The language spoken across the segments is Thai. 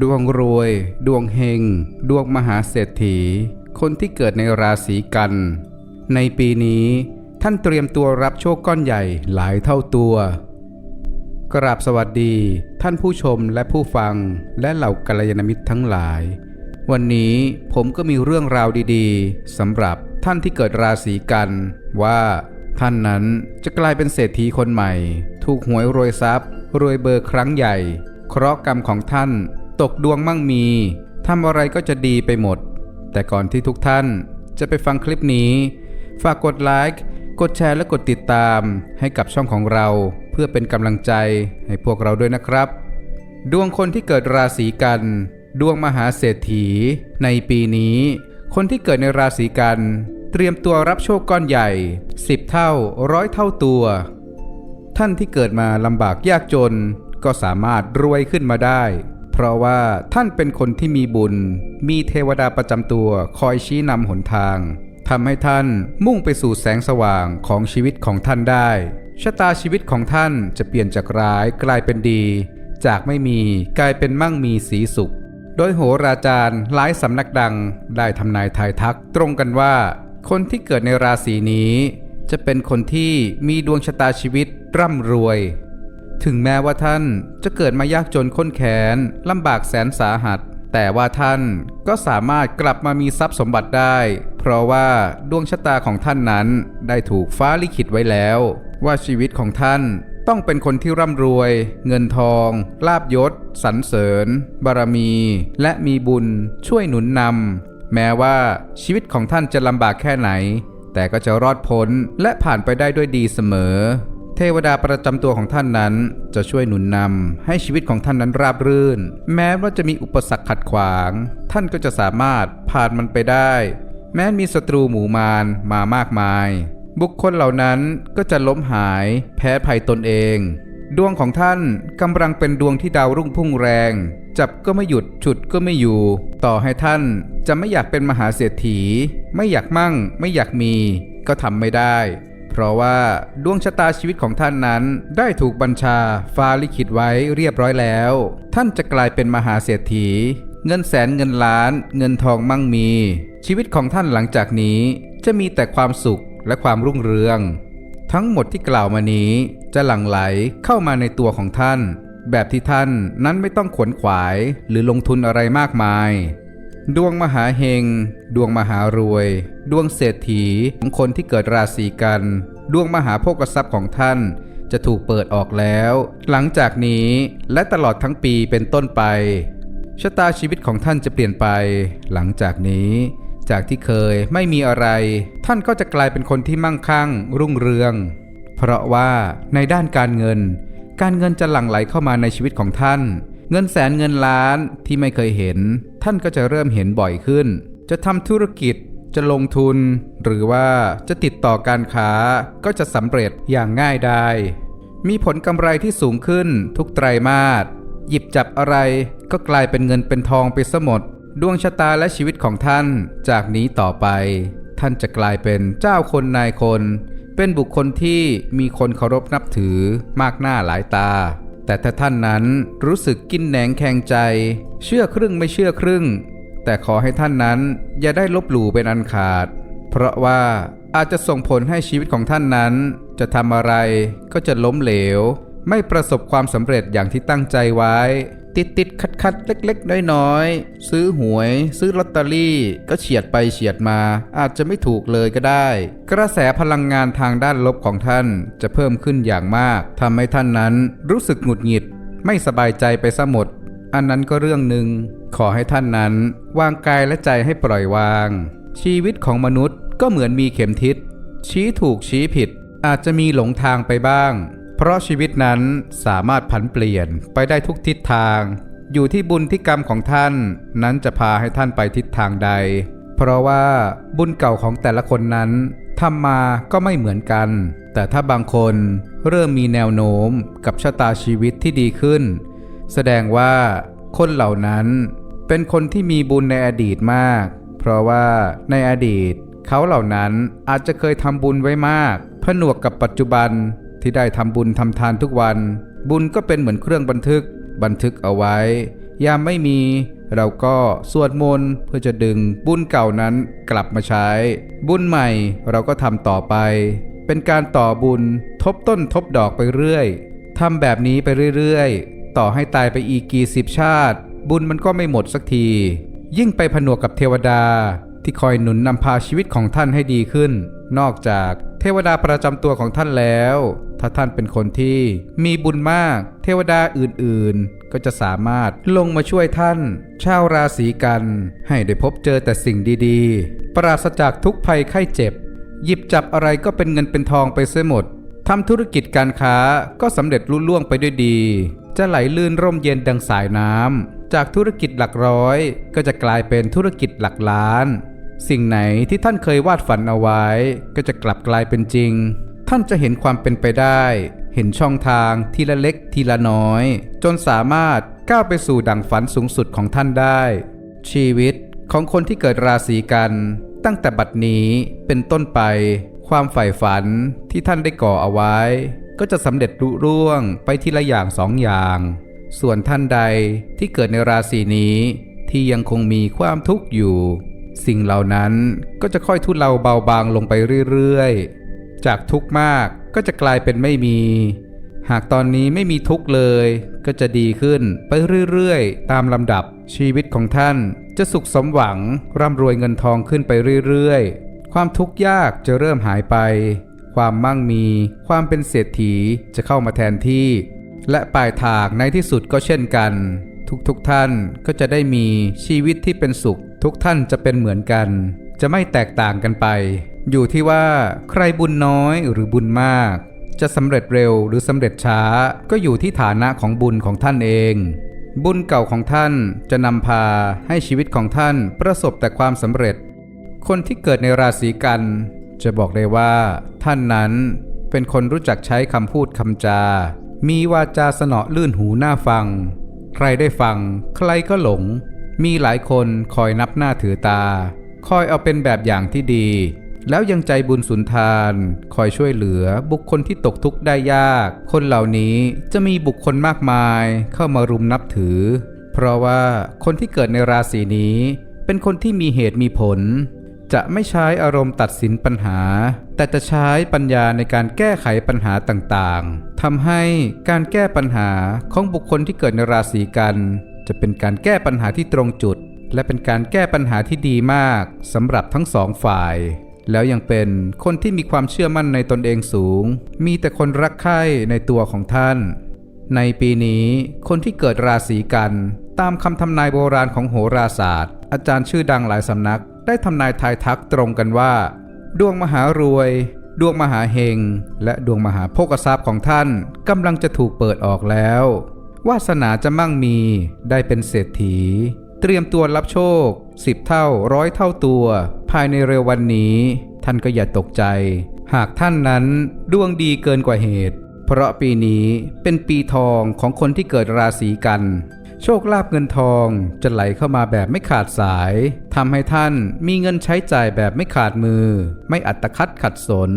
ดวงรวย ดวงเฮง ดวงมหาเศรษฐี คนที่เกิดในราศีกัน ในปีนี้ท่านเตรียมตัวรับโชคก้อนใหญ่หลายเท่าตัว กราบสวัสดีท่านผู้ชมและผู้ฟังและเหล่ากัลยาณมิตรทั้งหลาย วันนี้ผมก็มีเรื่องราวดีๆสำหรับท่านที่เกิดราศีกันว่า ท่านนั้นจะกลายเป็นเศรษฐีคนใหม่ ถูกหวยรวยทรัพย์ รวยเบอร์ครั้งใหญ่ เคราะห์กรรมของท่าน ตกดวงมั่งมีทำอะไรก็จะดีไปหมด แต่ก่อนที่ทุกท่านจะไปฟังคลิปนี้ ฝากกดไลค์กดแชร์และกดติดตามให้กับช่องของเรา เพื่อเป็นกำลังใจให้พวกเราด้วยนะครับ ดวงคนที่เกิดราศีกัน ดวงมหาเศรษฐี ในปีนี้ คนที่เกิดในราศีกัน เตรียมตัวรับโชคก้อนใหญ่ 10 เท่าร้อยเท่าตัว ท่านที่เกิดมาลำบากยากจนก็สามารถรวยขึ้นมาได้ เพราะว่าท่านเป็นคนที่มีบุญ มีเทวดาประจำตัวคอยชี้นำหนทางทำให้ท่านมุ่งไปสู่แสงสว่างของชีวิตของท่านได้ ชะตาชีวิตของท่านจะเปลี่ยนจากร้ายกลายเป็นดี จากไม่มีกลายเป็นมั่งมีสีสุข โดยโหราจารย์หลายสำนักดังได้ทำนายทายทักตรงกันว่า คนที่เกิดในราศีนี้ จะเป็นคนที่มีดวงชะตาชีวิตร่ำรวย ถึงแม้ว่าท่านจะเกิดมายากจนข้นแค้นลำบากแสนสาหัส แต่ว่าท่านก็สามารถกลับมามีทรัพย์สมบัติได้ เพราะว่าดวงชะตาของท่านนั้นได้ถูกฟ้าลิขิตไว้แล้ว ว่าชีวิตของท่านต้องเป็นคนที่ร่ำรวย เงินทอง ลาบยศ สรรเสริญ บารมี และมีบุญช่วยหนุนนำแม้ว่าชีวิตของท่านจะลำบากแค่ไหน แต่ก็จะรอดพ้นและผ่านไปได้ด้วยดีเสมอ ทวดาประจำตัวของท่านนั้นจะช่วยหนุนนำให้ชีวิตของท่านนั้นราบรื่น แม้ว่าจะมีอุปสรรคขัดขวาง ท่านก็จะสามารถผ่านมันไปได้ แม้มีศัตรูหมู่มารมามากมาย บุคคลเหล่านั้นก็จะล้มหายแพ้ภัยตนเอง ดวงของท่านกำลังเป็นดวงที่ดาวรุ่งพุ่งแรง จับก็ไม่หยุดฉุดก็ไม่อยู่ ต่อให้ท่านจะไม่อยากเป็นมหาเศรษฐี ไม่อยากมั่ง ไม่อยากมี ก็ทำไม่ได้ เพราะว่าดวงชะตาชีวิตของท่านนั้นได้ถูกบัญชาฟ้าลิขิตไว้เรียบร้อยแล้ว ท่านจะกลายเป็นมหาเศรษฐี เงินแสนเงินล้าน เงินทองมั่งมี ชีวิตของท่านหลังจากนี้ จะมีแต่ความสุขและความรุ่งเรือง ทั้งหมดที่กล่าวมานี้จะหลั่งไหลเข้ามาในตัวของท่าน แบบที่ท่านนั้นไม่ต้องขวนขวายหรือลงทุนอะไรมากมาย ดวงมหาเฮง ดวงมหารวย ดวงเศรษฐีของคนที่เกิดราศีกัน ดวงมหาโภคทรัพย์ของท่าน จะถูกเปิดออกแล้ว หลังจากนี้และตลอดทั้งปีเป็นต้นไป ชะตาชีวิตของท่านจะเปลี่ยนไป หลังจากนี้ จากที่เคยไม่มีอะไร ท่านก็จะกลายเป็นคนที่มั่งคั่ง รุ่งเรือง เพราะว่าในด้านการเงิน การเงินจะหลั่งไหลเข้ามาในชีวิตของท่าน เงินแสนเงินล้านที่ไม่เคยเห็น ท่านก็จะเริ่มเห็นบ่อยขึ้น จะทำธุรกิจจะลงทุน หรือว่าจะติดต่อการค้าก็จะสำเร็จอย่างง่ายได้ มีผลกำไรที่สูงขึ้นทุกไตรมาสหยิบจับอะไรก็กลายเป็นเงินเป็นทองไปซะหมด ดวงชะตาและชีวิตของท่านจากนี้ต่อไป ท่านจะกลายเป็นเจ้าคนนายคน เป็นบุคคลที่มีคนเคารพนับถือมากหน้าหลายตา แต่ถ้าท่านนั้นรู้สึกกินแหนงแข็งใจ เชื่อครึ่งไม่เชื่อครึ่ง แต่ขอให้ท่านนั้นอย่าได้ลบหลู่เป็นอันขาด เพราะว่าอาจจะส่งผลให้ชีวิตของท่านนั้น จะทำอะไรก็จะล้มเหลว ไม่ประสบความสำเร็จอย่างที่ตั้งใจไว้ ติดติดขัดขัดๆเล็ก ๆ น้อยๆ ซื้อหวย ซื้อลอตเตอรี่ ก็เฉียดไปเฉียดมา อาจจะไม่ถูกเลยก็ได้ กระแสพลังงานทางด้านลบของท่านจะเพิ่มขึ้นอย่างมากทำให้ท่านนั้นรู้สึกหงุดหงิด ไม่สบายใจไปซะหมด อันนั้นก็เรื่องหนึ่ง ขอให้ท่านนั้น วางกายและใจให้ปล่อยวาง ชีวิตของมนุษย์ก็เหมือนมีเข็มทิศชี้ถูกชี้ผิด อาจจะมีหลงทางไปบ้าง เพราะชีวิตนั้นสามารถผันเปลี่ยนไปได้ทุกทิศทาง อยู่ที่บุญที่กรรมของท่านนั้นจะพาให้ท่านไปทิศทางใด เพราะว่าบุญเก่าของแต่ละคนนั้นทำมาก็ไม่เหมือนกัน แต่ถ้าบางคนเริ่มมีแนวโน้มกับชะตาชีวิตที่ดีขึ้น แสดงว่าคนเหล่านั้นเป็นคนที่มีบุญในอดีตมาก เพราะว่าในอดีตเขาเหล่านั้นอาจจะเคยทำบุญไว้มาก ผนวกกับปัจจุบัน ที่ได้ทำบุญทำทานทุกวัน บุญก็เป็นเหมือนเครื่องบันทึก บันทึกเอาไว้ ยามไม่มี เราก็สวดมนต์เพื่อจะดึงบุญเก่านั้นกลับมาใช้ บุญใหม่เราก็ทำต่อไป เป็นการต่อบุญทบต้นทบดอกไปเรื่อยทำแบบนี้ไปเรื่อยๆ ต่อให้ตายไปอีกกี่สิบชาติ บุญมันก็ไม่หมดสักที ยิ่งไปผนวกกับเทวดา ที่คอยหนุนนำพาชีวิตของท่านให้ดีขึ้น นอกจากเทวดาประจำตัวของท่านแล้ว ถ้าท่านเป็นคนที่มีบุญมาก เทวดาอื่นๆ ก็จะสามารถลงมาช่วยท่าน ชาวราศีกัน ให้ได้พบเจอแต่สิ่งดีๆ ปราศจากทุกภัยไข้เจ็บ หยิบจับอะไรก็เป็นเงินเป็นทองไปเสียหมดทำธุรกิจการค้าก็สำเร็จลุล่วงไปด้วยดี จะไหลลื่นร่มเย็นดังสายน้ำจากธุรกิจหลักร้อยก็จะกลายเป็นธุรกิจหลักล้าน สิ่งไหนที่ท่านเคยวาดฝันเอาไว้ ก็จะกลับกลายเป็นจริง ท่านจะเห็นความเป็นไปได้ เห็นช่องทางทีละเล็กทีละน้อย จนสามารถก้าวไปสู่ดั่งฝันสูงสุดของท่านได้ ชีวิตของคนที่เกิดราศีกัน ตั้งแต่บัดนี้เป็นต้นไป ความใฝ่ฝันที่ท่านได้ก่อเอาไว้ ก็จะสำเร็จลุร่วงไปทีละอย่างสองอย่าง ส่วนท่านใดที่เกิดในราศีนี้ที่ยังคงมีความทุกข์อยู่ สิ่งเหล่านั้นก็จะค่อยทุเลาเบาบางลงไปเรื่อยๆ จากทุกข์มากก็จะกลายเป็นไม่มี หากตอนนี้ไม่มีทุกข์เลย ก็จะดีขึ้นไปเรื่อยๆ ตามลำดับชีวิตของท่านจะสุขสมหวังร่ำรวยเงินทองขึ้นไปเรื่อยๆ ความทุกข์ยากจะเริ่มหายไป ความมั่งมี ความเป็นเศรษฐีจะเข้ามาแทนที่ และปลายทางในที่สุดก็เช่นกัน ทุกๆทท่านก็จะได้มีชีวิตที่เป็นสุข ทุกท่านจะเป็นเหมือนกัน จะไม่แตกต่างกันไป อยู่ที่ว่าใครบุญน้อยหรือบุญมาก จะสำเร็จเร็วหรือสำเร็จช้า ก็อยู่ที่ฐานะของบุญของท่านเอง บุญเก่าของท่านจะนำพาให้ชีวิตของท่านประสบแต่ความสำเร็จ คนที่เกิดในราศีกัน จะบอกได้ว่า ท่านนั้นเป็นคนรู้จักใช้คำพูดคำจา มีวาจาสนอลื่นหูน่าฟัง ใครได้ฟัง ใครก็หลง มีหลายคนคอยนับหน้าถือตา คอยเอาเป็นแบบอย่างที่ดี แล้วยังใจบุญสุนทาน คอยช่วยเหลือบุคคลที่ตกทุกข์ได้ยาก คนเหล่านี้จะมีบุคคลมากมายเข้ามารุมนับถือ เพราะว่าคนที่เกิดในราศีนี้ เป็นคนที่มีเหตุมีผล จะไม่ใช้อารมณ์ตัดสินปัญหา แต่จะใช้ปัญญาในการแก้ไขปัญหาต่างๆทำให้การแก้ปัญหาของบุคคลที่เกิดในราศีกัน จะเป็นการแก้ปัญหาที่ตรงจุด และเป็นการแก้ปัญหาที่ดีมากสำหรับทั้งสองฝ่าย แล้วยังเป็นคนที่มีความเชื่อมั่นในตนเองสูง มีแต่คนรักใคร่ในตัวของท่าน ในปีนี้คนที่เกิดราศีกันตามคำทำนายโบราณของโหราศาสตร์ อาจารย์ชื่อดังหลายสำนัก ได้ทำนายทายทักตรงกันว่า ดวงมหารวย ดวงมหาเฮง และดวงมหาโภคทรัพย์ของท่านกำลังจะถูกเปิดออกแล้ว วาสนาจะมั่งมีได้เป็นเศรษฐี เตรียมตัวรับโชคสิบเท่าร้อยเท่าตัว ภายในเร็ววันนี้ ท่านก็อย่าตกใจ หากท่านนั้นดวงดีเกินกว่าเหตุ เพราะปีนี้เป็นปีทองของคนที่เกิดราศีกัน โชคลาภเงินทองจะไหลเข้ามาแบบไม่ขาดสายทำให้ท่านมีเงินใช้จ่ายแบบไม่ขาดมือ ไม่อัตคัดขัดสน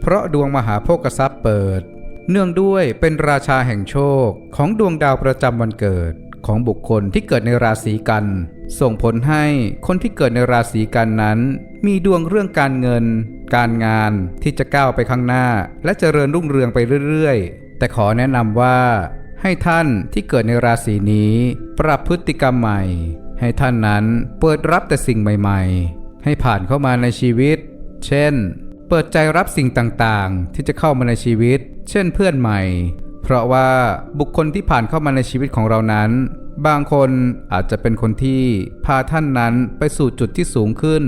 เพราะดวงมหาโภคทรัพย์เปิด เนื่องด้วยเป็นราชาแห่งโชคของดวงดาวประจำวันเกิดของบุคคลที่เกิดในราศีกัน ส่งผลให้คนที่เกิดในราศีกันนั้น มีดวงเรื่องการเงิน การงานที่จะก้าวไปข้างหน้า และเจริญรุ่งเรืองไปเรื่อยๆ แต่ขอแนะนำว่า ให้ท่านที่เกิดในราศีนี้ ปรับพฤติกรรมใหม่ ให้ท่านนั้นเปิดรับแต่สิ่งใหม่ ๆ ให้ผ่านเข้ามาในชีวิต เช่น เปิดใจรับสิ่งต่างๆ ที่จะเข้ามาในชีวิต เช่นเพื่อนใหม่ เพราะว่าบุคคลที่ผ่านเข้ามาในชีวิตของเรานั้น บางคนอาจจะเป็นคนที่พาท่านนั้นไปสู่จุดที่สูงขึ้น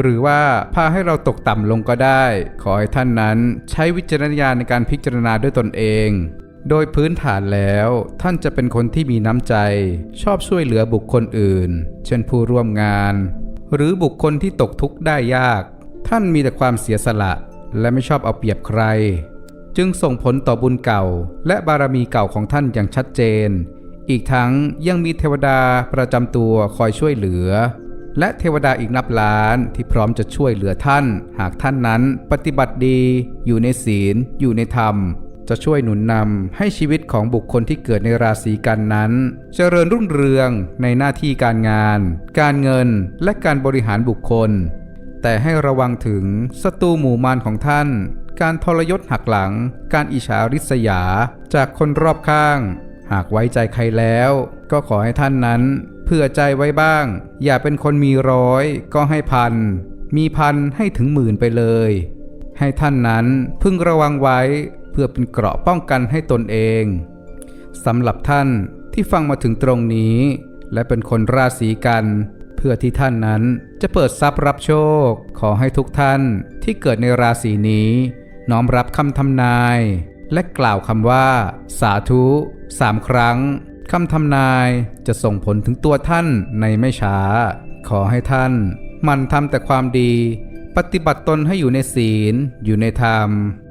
หรือว่าพาให้เราตกต่ำลงก็ได้ ขอให้ท่านนั้นใช้วิจารณญาณในการพิจารณาด้วยตนเองโดยพื้นฐานแล้วท่านจะเป็นคนที่มีน้ำใจ ชอบช่วยเหลือบุคคลอื่น เช่นผู้ร่วมงาน หรือบุคคลที่ตกทุกข์ได้ยาก ท่านมีแต่ความเสียสละ และไม่ชอบเอาเปรียบใคร จึงส่งผลต่อบุญเก่า และบารมีเก่าของท่านอย่างชัดเจน อีกทั้งยังมีเทวดาประจำตัวคอยช่วยเหลือ และเทวดาอีกนับล้านที่พร้อมจะช่วยเหลือท่าน หากท่านนั้นปฏิบัติดี อยู่ในศีล อยู่ในธรรม จะช่วยหนุนนำให้ชีวิตของบุคคลที่เกิดในราศีกันนั้น เจริญรุ่งเรืองในหน้าที่การงาน การเงินและการบริหารบุคคลแต่ให้ระวังถึงศัตรูหมู่มารของท่าน การทรยศหักหลัง การอิจฉาริษยา จากคนรอบข้าง หากไว้ใจใครแล้ว ก็ขอให้ท่านนั้นเผื่อใจไว้บ้าง อย่าเป็นคนมีร้อยก็ให้พัน มีพันให้ถึงหมื่นไปเลย ให้ท่านนั้นพึงระวังไว้เพื่อเป็นเกราะป้องกันให้ตนเองสำหรับท่านที่ฟังมาถึงตรงนี้ และเป็นคนราศีกัน เพื่อที่ท่านนั้นจะเปิดทรัพย์รับโชค ขอให้ทุกท่านที่เกิดในราศีนี้ น้อมรับคำทำนาย และกล่าวคำว่า สาธุสามครั้งคำทำนายจะส่งผลถึงตัวท่านในไม่ช้า ขอให้ท่าน มันทำแต่ความดี ปฏิบัติตนให้อยู่ในศีล อยู่ในธรรม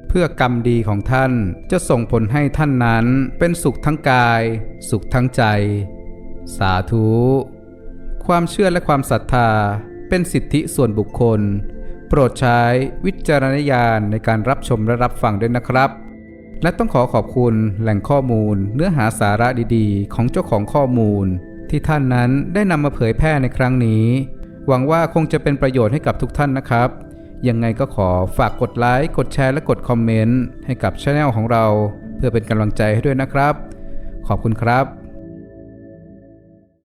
เพื่อกรรมดีของท่านจะส่งผลให้ท่านนั้นเป็นสุขทั้งกาย สุขทั้งใจ สาธุ ความเชื่อและความศรัทธาเป็นสิทธิส่วนบุคคล โปรดใช้วิจารณญาณในการรับชมและรับฟังด้วยนะครับ และต้องขอขอบคุณแหล่งข้อมูล เนื้อหาสาระดีๆ ของเจ้าของข้อมูล ที่ท่านนั้นได้นำมาเผยแพร่ในครั้งนี้ หวังว่าคงจะเป็นประโยชน์ให้กับทุกท่านนะครับ ยังไงก็ขอฝากกดไลค์กดแชร์และกดคอมเมนต์ให้กับช anel ของเรา เพื่อเป็นกำลังใจให้ด้วยนะครับ ขอบคุณครับ